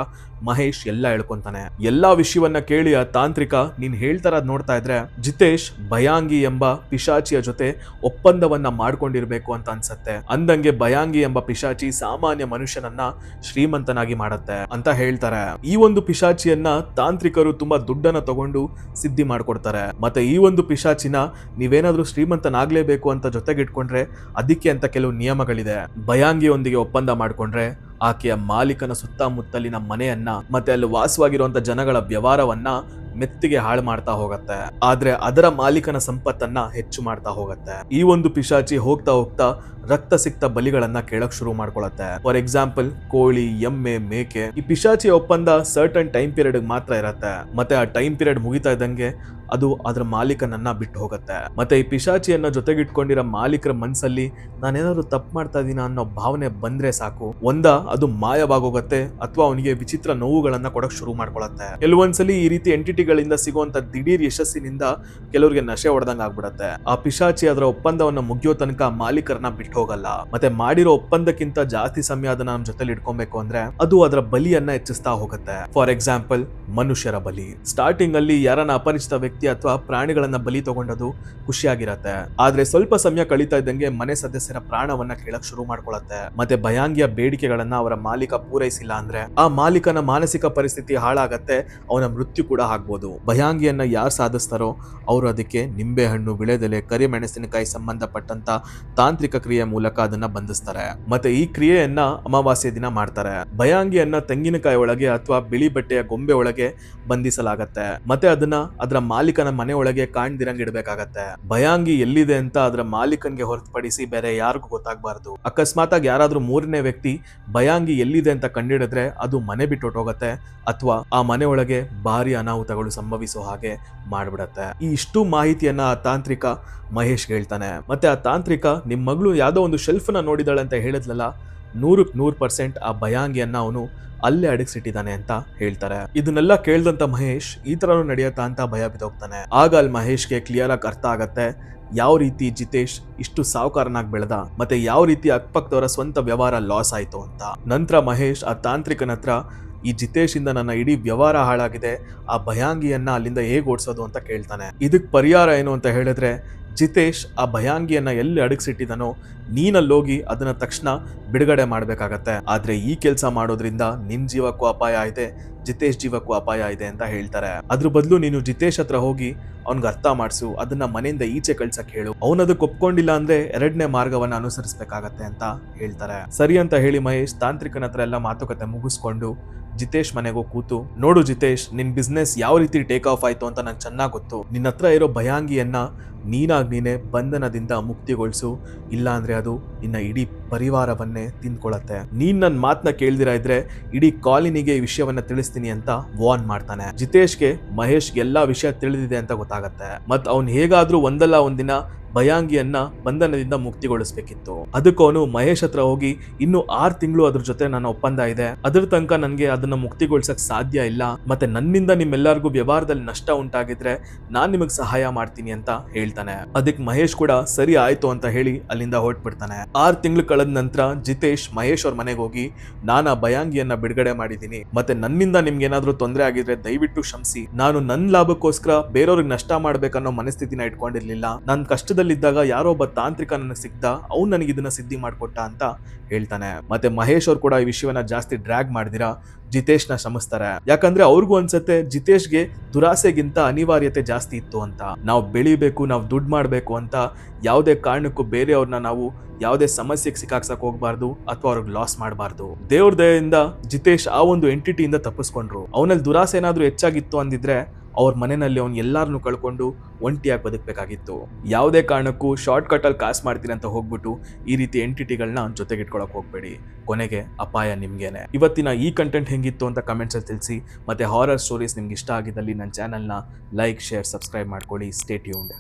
ಮಹೇಶ್ ಎಲ್ಲ ಹೇಳ್ಕೊಂತಾನೆ. ಎಲ್ಲಾ ವಿಷಯವನ್ನ ಕೇಳಿ ಆ ತಾಂತ್ರಿಕ, ನೀನ್ ಹೇಳ್ತಾರ ನೋಡ್ತಾ ಇದ್ರೆ, ಜಿತೇಶ್ ಭಯಾಂಗಿ ಎಂಬ ಪಿಶಾಚಿಯ ಜೊತೆ ಒಪ್ಪಂದವನ್ನ ಮಾಡ್ಕೊಂಡಿರ್ಬೇಕು ಅಂತ ಅನ್ಸತ್ತೆ. ಅಂದಂಗೆ ಭಯಾಂಗಿ ಎಂಬ ಪಿಶಾಚಿ ಸಾಮಾನ್ಯ ಮನುಷ್ಯನನ್ನ ಶ್ರೀಮಂತನಾಗಿ ಮಾಡತ್ತೆ ಅಂತ ಹೇಳ್ತಾರೆ. ಈ ಒಂದು ಪಿಶಾಚಿಯನ್ನ ತಾಂತ್ರಿಕರು ತುಂಬಾ ದುಡ್ಡನ್ನ ತಗೊಂಡು ಸಿದ್ಧಿ ಮಾಡ್ಕೊಡ್ತಾರೆ. ಮತ್ತೆ ಈ ಒಂದು ಪಿಶಾಚಿನ ನೀವೇನಾದ್ರೂ ಶ್ರೀಮಂತನಾಗ್ಲೇಬೇಕು ಅಂತ ಜೊತೆಗಿಟ್ಕೊಂಡ್ರೆ ಅದಕ್ಕೆ ಅಂತ ಕೆಲವು ನಿಯಮಗಳಿದೆ. ಭಯಾಂಗಿಯೊಂದಿಗೆ ಒಪ್ಪಂದ ಮಾಡ್ಕೊಂಡ್ರೆ ಆಕೆಯ ಮಾಲೀಕನ ಸುತ್ತಮುತ್ತಲಿನ ಮನೆಯನ್ನ ಮತ್ತೆ ಅಲ್ಲಿ ವಾಸವಾಗಿರುವಂತ ಜನಗಳ ವ್ಯವಹಾರವನ್ನ ಮೆತ್ತಿಗೆ ಹಾಳು ಮಾಡ್ತಾ ಹೋಗತ್ತೆ. ಆದ್ರೆ ಅದರ ಮಾಲೀಕನ ಸಂಪತ್ತನ್ನ ಹೆಚ್ಚು ಮಾಡ್ತಾ ಹೋಗತ್ತೆ. ಈ ಒಂದು ಪಿಶಾಚಿ ಹೋಗ್ತಾ ಹೋಗ್ತಾ ರಕ್ತ ಸಿಕ್ತ ಬಲಿಗಳನ್ನ ಕೇಳಕ್ ಶುರು ಮಾಡ್ಕೊಳತ್ತೆ. ಫಾರ್ ಎಕ್ಸಾಂಪಲ್ ಕೋಳಿ, ಎಮ್ಮೆ, ಮೇಕೆ ಈ ಪಿಶಾಚಿ ಒಪ್ಪಂದ ಸರ್ಟನ್ ಟೈಮ್ ಪೀರಿಯಡ್ ಮಾತ್ರ ಇರತ್ತೆ. ಮತ್ತೆ ಆ ಟೈಮ್ ಪೀರಿಯಡ್ ಮುಗಿತಾ ಇದ್ದಂಗೆ ಅದು ಅದರ ಮಾಲೀಕನನ್ನ ಬಿಟ್ಟು ಹೋಗುತ್ತೆ. ಮತ್ತೆ ಈ ಪಿಶಾಚಿಯನ್ನ ಜೊತೆಗೆ ಇಟ್ಕೊಂಡಿರೋ ಮಾಲೀಕರ ಮನ್ಸಲ್ಲಿ ನಾನೇನಾದ್ರು ತಪ್ಪು ಮಾಡ್ತಾ ಇದೀನ ಅನ್ನೋ ಭಾವನೆ ಬಂದ್ರೆ ಸಾಕು. ಒಂದ, ಅದು ಮಾಯವಾಗೋಗತ್ತೆ ಅಥವಾ ಅವನಿಗೆ ವಿಚಿತ್ರ ನೋವುಗಳನ್ನ ಕೊಡಕ್ ಶುರು ಮಾಡ್ಕೊಳತ್ತೆ. ಕೆಲವೊಂದ್ಸಲಿ ಈ ರೀತಿ ಎಂಟಿಟಿಗಳಿಂದ ಸಿಗುವಂತ ದಿಢೀರ್ ಯಶಸ್ಸಿನಿಂದ ಕೆಲವರಿಗೆ ನಶೆ ಹೊಡೆದಂಗ ಆಗ್ಬಿಡತ್ತೆ. ಆ ಪಿಶಾಚಿ ಅದರ ಒಪ್ಪಂದವನ್ನ ಮುಗಿಯೋ ತನಕ ಮಾಲೀಕರನ್ನ ಬಿಟ್ಟು ಹೋಗಲ್ಲ ಮತ್ತೆ ಮಾಡಿರೋ ಒಪ್ಪಂದಕ್ಕಿಂತ ಜಾಸ್ತಿ ಸಮಯ ಅದನ್ನ ನಮ್ ಜೊತೆಲಿ ಇಟ್ಕೊಬೇಕು ಅಂದ್ರೆ ಅದು ಅದರ ಬಲಿಯನ್ನ ಹೆಚ್ಚಿಸ್ತಾ ಹೋಗುತ್ತೆ. ಫಾರ್ ಎಕ್ಸಾಂಪಲ್ ಮನುಷ್ಯರ ಬಲಿ. ಸ್ಟಾರ್ಟಿಂಗ್ ಅಲ್ಲಿ ಯಾರನ್ನ ಅಪರಿಚಿತ ವ್ಯಕ್ತಿ ಅಥವಾ ಪ್ರಾಣಿಗಳನ್ನ ಬಲಿ ತಗೊಂಡದು ಖುಷಿಯಾಗಿರತ್ತೆ. ಆದ್ರೆ ಸ್ವಲ್ಪ ಸಮಯ ಕಳೀತಾ ಇದ್ದಂಗೆ ಮನೆ ಸದಸ್ಯರ ಪ್ರಾಣವನ್ನ ಕೇಳಕ್ ಶುರು ಮಾಡ್ಕೊಳತ್ತೆ. ಮತ್ತೆ ಭಯಾಂಗಿಯ ಬೇಡಿಕೆಗಳನ್ನ ಅವರ ಮಾಲೀಕ ಪೂರೈಸಿಲ್ಲ ಅಂದ್ರೆ ಆ ಮಾಲೀಕನ ಮಾನಸಿಕ ಪರಿಸ್ಥಿತಿ ಹಾಳಾಗತ್ತೆ, ಅವನ ಮೃತ್ಯು ಕೂಡ ಆಗ್ಬೋದು. ಭಯಾಂಗಿಯನ್ನ ಯಾರು ಸಾಧಿಸ್ತಾರೋ ಅವರು ಅದಕ್ಕೆ ನಿಂಬೆ ಹಣ್ಣು ವಿಳೆದೆಲೆ, ಕರಿಮೆಣಸಿನಕಾಯಿ ಸಂಬಂಧಪಟ್ಟಂತ ತಾಂತ್ರಿಕ ಕ್ರಿಯೆ ಮೂಲಕ ಅದನ್ನ ಬಂಧಿಸ್ತಾರೆ. ಮತ್ತೆ ಈ ಕ್ರಿಯೆಯನ್ನ ಅಮಾವಾಸ್ಯ ದಿನ ಮಾಡ್ತಾರೆ. ಭಯಾಂಗಿಯನ್ನ ತೆಂಗಿನಕಾಯಿ ಒಳಗೆ ಅಥವಾ ಬಿಳಿ ಬಟ್ಟೆಯ ಗೊಂಬೆ ಒಳಗೆ ಬಂಧಿಸಲಾಗತ್ತೆ. ಮತ್ತೆ ಅದನ್ನ ಅದರ ಮಾಲೀಕನ ಮನೆ ಒಳಗೆ ಕಾಣ್ದಿರಂಗ್ ಇಡಬೇಕಾಗತ್ತೆ. ಭಯಾಂಗಿ ಎಲ್ಲಿದೆ ಅಂತ ಅದರ ಮಾಲೀಕನ್ಗೆ ಹೊರತುಪಡಿಸಿ ಬೇರೆ ಯಾರಿಗೂ ಗೊತ್ತಾಗಬಾರದು. ಅಕಸ್ಮಾತ್ ಆಗಿ ಯಾರಾದ್ರೂ ಮೂರನೇ ವ್ಯಕ್ತಿ ಭಯಾಂಗಿ ಎಲ್ಲಿದೆ ಅಂತ ಕಂಡಿಡಿದ್ರೆ ಅದು ಮನೆ ಬಿಟ್ಟು ಹೋಗುತ್ತೆ ಅಥವಾ ಆ ಮನೆ ಒಳಗೆ ಭಾರಿ ಅನಾಹುತಗಳು ಸಂಭವಿಸೋ ಹಾಗೆ ಮಾಡ್ಬಿಡತ್ತೆ. ಈ ಇಷ್ಟು ಮಾಹಿತಿಯನ್ನ ಆ ತಾಂತ್ರಿಕ ಮಹೇಶ್ ಹೇಳ್ತಾನೆ. ಮತ್ತೆ ಆ ತಾಂತ್ರಿಕ ನಿಮ್ ಮಗಳು ಯಾವ್ದೋ ಒಂದು ಶೆಲ್ಫ್ನ ನೋಡಿದಾಳೆ ಅಂತ ಹೇಳಿದ್ಲಲ್ಲ ನೂರಕ್ಕೆ ನೂರು ಪರ್ಸೆಂಟ್ ಆ ಭಯಾಂಗಿಯನ್ನ ಅವನು ಅಲ್ಲೇ ಅಡಗಿಸಿಟ್ಟಿದ್ದಾನೆ ಅಂತ ಹೇಳ್ತಾರೆ. ಇದನ್ನೆಲ್ಲ ಕೇಳ್ದಂತ ಮಹೇಶ್ ಈ ಥರನೂ ನಡೆಯತ್ತಾ ಅಂತ ಭಯ ಬಿದೋಗ್ತಾನೆ ಆಗ ಅಲ್ಲಿ ಮಹೇಶ್ಗೆ ಕ್ಲಿಯರ್ ಆಗಿ ಅರ್ಥ ಆಗತ್ತೆ, ಯಾವ ರೀತಿ ಜಿತೇಶ್ ಇಷ್ಟು ಸಾವುಕಾರನಾಗಿ ಬೆಳೆದ, ಮತ್ತೆ ಯಾವ ರೀತಿ ಅಕ್ಕಪಕ್ಕದವರ ಸ್ವಂತ ವ್ಯವಹಾರ ಲಾಸ್ ಆಯ್ತು ಅಂತ. ನಂತರ ಮಹೇಶ್ ಆ ತಾಂತ್ರಿಕನ ಹತ್ರ, ಈ ಜಿತೇಶ್ ಇಂದ ನನ್ನ ಇಡೀ ವ್ಯವಹಾರ ಹಾಳಾಗಿದೆ, ಆ ಭಯಾಂಗಿಯನ್ನ ಅಲ್ಲಿಂದ ಹೇಗೆ ಓಡಿಸೋದು ಅಂತ ಕೇಳ್ತಾನೆ. ಇದಕ್ಕೆ ಪರಿಹಾರ ಏನು ಅಂತ ಹೇಳಿದ್ರೆ ಜಿತೇಶ್ ಆ ಭಯಾಂಗಿಯನ್ನ ಎಲ್ಲಿ ಅಡಗಿಸಿಟ್ಟಿದ್ದಾನೋ ನೀನಲ್ಲೋಗಿ ಅದನ್ನ ತಕ್ಷಣ ಬಿಡುಗಡೆ ಮಾಡಬೇಕಾಗತ್ತೆ. ಆದ್ರೆ ಈ ಕೆಲಸ ಮಾಡೋದ್ರಿಂದ ನಿನ್ ಜೀವಕ್ಕೂ ಅಪಾಯ ಇದೆ ಜಿತೇಶ್ ಜೀವಕ್ಕೂ ಅಪಾಯ ಇದೆ ಅಂತ ಹೇಳ್ತಾರೆ. ಅದ್ರ ಬದಲು ನೀನು ಜಿತೇಶ್ ಹತ್ರ ಹೋಗಿ ಅವ್ನ್ಗೆ ಅರ್ಥ ಮಾಡಿಸು, ಅದನ್ನ ಮನೆಯಿಂದ ಈಚೆ ಕಳ್ಸಕ್ ಹೇಳು. ಅವನದಕ್ಕೆ ಒಪ್ಕೊಂಡಿಲ್ಲ ಅಂದ್ರೆ ಎರಡನೇ ಮಾರ್ಗವನ್ನ ಅನುಸರಿಸಬೇಕಾಗತ್ತೆ ಅಂತ ಹೇಳ್ತಾರೆ. ಸರಿ ಅಂತ ಹೇಳಿ ಮಹೇಶ್, ತಾಂತ್ರಿಕನ ಹತ್ರ ಎಲ್ಲ ಮಾತುಕತೆ ಮುಗಿಸ್ಕೊಂಡು ಜಿತೇಶ್ ಮನೆಗೂ ಕೂತು, ನೋಡು ಜಿತೇಶ್, ನಿನ್ ಬಿಸ್ನೆಸ್ ಯಾವ ರೀತಿ ಟೇಕ್ ಆಫ್ ಆಯ್ತು ಅಂತ ನಂಗೆ ಚೆನ್ನಾಗಿ ಗೊತ್ತು. ನಿನ್ನ ಹತ್ರ ಇರೋ ಭಯಾಂಗಿಯನ್ನ ನೀನಾಗ್ ನೀನೆ ಬಂಧನದಿಂದ ಮುಕ್ತಿಗೊಳಿಸು, ಇಲ್ಲ ಅಂದ್ರೆ ಅದು ನಿನ್ನ ಇಡೀ ಪರಿವಾರವನ್ನೇ ತಿಂದ್ಕೊಳತ್ತೆ. ನೀನ್ ನನ್ನ ಮಾತನ್ನ ಕೇಳ್ದಿರ ಇದ್ರೆ ಇಡೀ ಕಾಲಿನಿಗೆ ಈ ವಿಷಯವನ್ನ ತಿಳಿಸ್ತೀನಿ. ಅಂತ ವಾರ್ನ್ ಮಾಡ್ತಾನೆ. ಜಿತೇಶ್ಗೆ ಮಹೇಶ್ ಎಲ್ಲಾ ವಿಷಯ ತಿಳಿದಿದೆ ಅಂತ ಗೊತ್ತಾಗತ್ತೆ. ಮತ್ ಅವ್ನ್ ಹೇಗಾದ್ರೂ ಒಂದಲ್ಲ ಒಂದಿನ ಭಯಾಂಗಿಯನ್ನ ಬಂಧನದಿಂದ ಮುಕ್ತಿಗೊಳಿಸ್ಬೇಕಿತ್ತು. ಅದಕ್ಕೆ ಅವನು ಮಹೇಶ್ ಹತ್ರ ಹೋಗಿ ಇನ್ನು ಆರ್ ತಿಂಗಳು ಅದ್ರ ಜೊತೆ ನನ್ನ ಒಪ್ಪಂದ ಇದೆ. ಅದ್ರ ತನಕ ನನ್ಗೆ ಅದನ್ನ ಮುಕ್ತಿಗೊಳಿಸಕ್ ಸಾಧ್ಯ ಇಲ್ಲ. ಮತ್ತೆ ನನ್ನಿಂದ ನಿಮ್ಮೆಲ್ಲರಿಗೂ ವ್ಯವಹಾರದಲ್ಲಿ ನಷ್ಟ ಉಂಟಾಗಿದ್ರೆ ನಾನ್ ನಿಮಗ್ ಸಹಾಯ ಮಾಡ್ತೀನಿ ಅಂತ ಹೇಳ್ತಾನೆ. ಅದಕ್ಕೆ ಮಹೇಶ್ ಕೂಡ ಸರಿ ಆಯ್ತು ಅಂತ ಹೇಳಿ ಅಲ್ಲಿಂದ ಹೊರಟ್ಬಿಡ್ತಾನೆ. ಆರ್ ತಿಂಗಳು ಕಳೆದ ನಂತರ ಜಿತೇಶ್ ಮಹೇಶ್ ಅವ್ರ ಮನೆಗೆ ಹೋಗಿ ನಾನು ಆ ಭಯಾಂಗಿಯನ್ನ ಬಿಡುಗಡೆ ಮಾಡಿದ್ದೀನಿ. ಮತ್ತೆ ನನ್ನಿಂದ ನಿಮ್ಗೆ ಏನಾದ್ರೂ ತೊಂದರೆ ಆಗಿದ್ರೆ ದಯವಿಟ್ಟು ಕ್ಷಮಿಸಿ. ನಾನು ನನ್ನ ಲಾಭಕ್ಕೋಸ್ಕರ ಬೇರೆಯವ್ರಿಗೆ ನಷ್ಟ ಮಾಡ್ಬೇಕನ್ನೋ ಮನಸ್ಥಿತಿನ ಇಟ್ಕೊಂಡಿರ್ಲಿಲ್ಲ. ನನ್ನ ಕಷ್ಟದಲ್ಲಿದ್ದಾಗ ಯಾರೋ ಒಬ್ಬ ತಾಂತ್ರಿಕ ನನಗೆ ಸಿಕ್ತ, ಅವ್ನು ನನಗೆ ಇದನ್ನ ಸಿದ್ಧಿ ಮಾಡ್ಕೊಟ್ಟ ಅಂತ ಹೇಳ್ತಾನೆ. ಮತ್ತೆ ಮಹೇಶ್ ಅವ್ರು ಕೂಡ ಈ ವಿಷಯವನ್ನ ಜಾಸ್ತಿ ಡ್ರ್ಯಾಗ್ ಮಾಡಿದಿರಾ? ಜಿತೇಶ್ನ ಶ್ರಮಿಸ್ತಾರೆ ಯಾಕಂದ್ರೆ ಅವ್ರಿಗೂ ಅನ್ಸತ್ತೆ ಜಿತೇಶ್ಗೆ ದುರಾಸೆಗಿಂತ ಅನಿವಾರ್ಯತೆ ಜಾಸ್ತಿ ಇತ್ತು ಅಂತ. ನಾವು ಬೆಳಿಬೇಕು, ನಾವು ದುಡ್ಡು ಮಾಡಬೇಕು ಅಂತ ಯಾವುದೇ ಕಾರಣಕ್ಕೂ ಬೇರೆಯವ್ರನ್ನ ನಾವು ಯಾವುದೇ ಸಮಸ್ಯೆಗೆ ಸಿಕ್ಕಾಕ್ಸಕ್ ಹೋಗ್ಬಾರ್ದು ಅಥವಾ ಅವ್ರಿಗೆ ಲಾಸ್ ಮಾಡಬಾರ್ದು. ದೇವ್ರ ದಯೆಯಿಂದ ಜಿತೇಶ್ ಆ ಒಂದು ಎಂಟಿಟಿಯಿಂದ ತಪ್ಪಿಸ್ಕೊಂಡ್ರು. ಅವನಲ್ಲಿ ದುರಾಸೆ ಏನಾದ್ರೂ ಹೆಚ್ಚಾಗಿತ್ತು ಅಂದಿದ್ರೆ ಅವ್ರ ಮನೆಯಲ್ಲಿ ಅವ್ನು ಎಲ್ಲಾರನ್ನು ಕಳ್ಕೊಂಡು ಒಂಟಿಯಾಗಿ ಬದುಕಬೇಕಾಗಿತ್ತು. ಯಾವುದೇ ಕಾರಣಕ್ಕೂ ಶಾರ್ಟ್ ಕಟ್ ಅಲ್ಲಿ ಕಾಸು ಮಾಡ್ತೀನಿ ಅಂತ ಹೋಗ್ಬಿಟ್ಟು ಈ ರೀತಿ ಎಂಟಿಟಿಗಳನ್ನ ಜೊತೆಗೆ ಇಟ್ಕೊಳಕ್ ಹೋಗ್ಬೇಡಿ. ಕೊನೆಗೆ ಅಪಾಯ ನಿಮ್ಗೇನೆ. ಇವತ್ತಿನ ಈ ಕಂಟೆಂಟ್ ಹೆಂಗಿತ್ತು ಅಂತ ಕಮೆಂಟ್ಸ್ ಅಲ್ಲಿ ತಿಳಿಸಿ. ಮತ್ತೆ ಹಾರರ್ ಸ್ಟೋರೀಸ್ ನಿಮ್ಗೆ ಇಷ್ಟ ಆಗಿದ್ದಲ್ಲಿ ನನ್ನ ಚಾನಲ್ನ ಲೈಕ್ ಶೇರ್ ಸಬ್ಸ್ಕ್ರೈಬ್ ಮಾಡ್ಕೊಳ್ಳಿ. Stay tuned